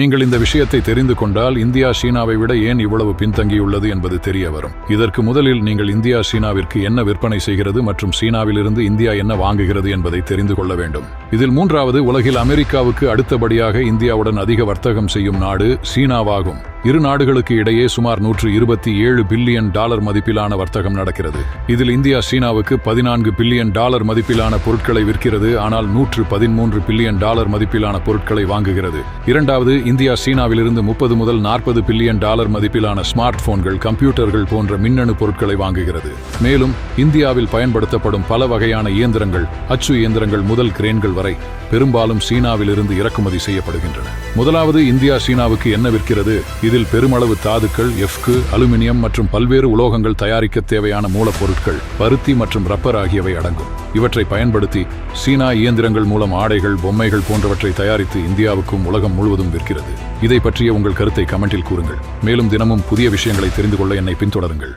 நீங்கள் இந்த விஷயத்தை தெரிந்து கொண்டால் இந்தியா சீனாவை விட ஏன் இவ்வளவு பின்தங்கியுள்ளது என்பது தெரிய வரும். இதற்கு முதலில் நீங்கள் இந்தியா சீனாவிற்கு என்ன விற்பனை செய்கிறது மற்றும் சீனாவிலிருந்து இந்தியா என்ன வாங்குகிறது என்பதை தெரிந்து கொள்ள வேண்டும். இதில் மூன்றாவது உலகில் அமெரிக்காவுக்கு அடுத்தபடியாக இந்தியாவுடன் அதிக வர்த்தகம் செய்யும் நாடு சீனாவாகும். இரு நாடுகளுக்கு இடையே சுமார் நூற்று இருபத்தி ஏழு பில்லியன் டாலர் மதிப்பிலான வர்த்தகம் நடக்கிறது. இதில் இந்தியா சீனாவுக்கு பதினான்கு பில்லியன் டாலர் மதிப்பிலான பொருட்களை விற்கிறது ஆனால் நூற்று பதிமூன்று பில்லியன் டாலர் மதிப்பிலான பொருட்களை வாங்குகிறது. இரண்டாவது இந்தியா சீனாவிலிருந்து முப்பது முதல் நாற்பது பில்லியன் டாலர் மதிப்பிலான ஸ்மார்ட் போன்கள் கம்ப்யூட்டர்கள் போன்ற மின்னணு பொருட்களை வாங்குகிறது. மேலும் இந்தியாவில் பயன்படுத்தப்படும் பல வகையான இயந்திரங்கள் அச்சு இயந்திரங்கள் முதல் கிரேன்கள் வரை பெரும்பாலும் சீனாவிலிருந்து இறக்குமதி செய்யப்படுகின்றன. முதலாவது இந்தியா சீனாவுக்கு என்ன விற்கிறது? இதில் பெருமளவு தாதுக்கள் எஃப்கு அலுமினியம் மற்றும் பல்வேறு உலோகங்கள் தயாரிக்க தேவையான மூலப்பொருட்கள் பருத்தி மற்றும் ரப்பர் ஆகியவை அடங்கும். இவற்றை பயன்படுத்தி சீனா இயந்திரங்கள் மூலம் ஆடைகள் பொம்மைகள் போன்றவற்றை தயாரித்து இந்தியாவுக்கும் உலகம் முழுவதும் விற்கிறது. இதை பற்றிய உங்கள் கருத்தை கமெண்டில் கூறுங்கள். மேலும் தினமும் புதிய விஷயங்களை தெரிந்து கொள்ள என்னை பின்தொடருங்கள்.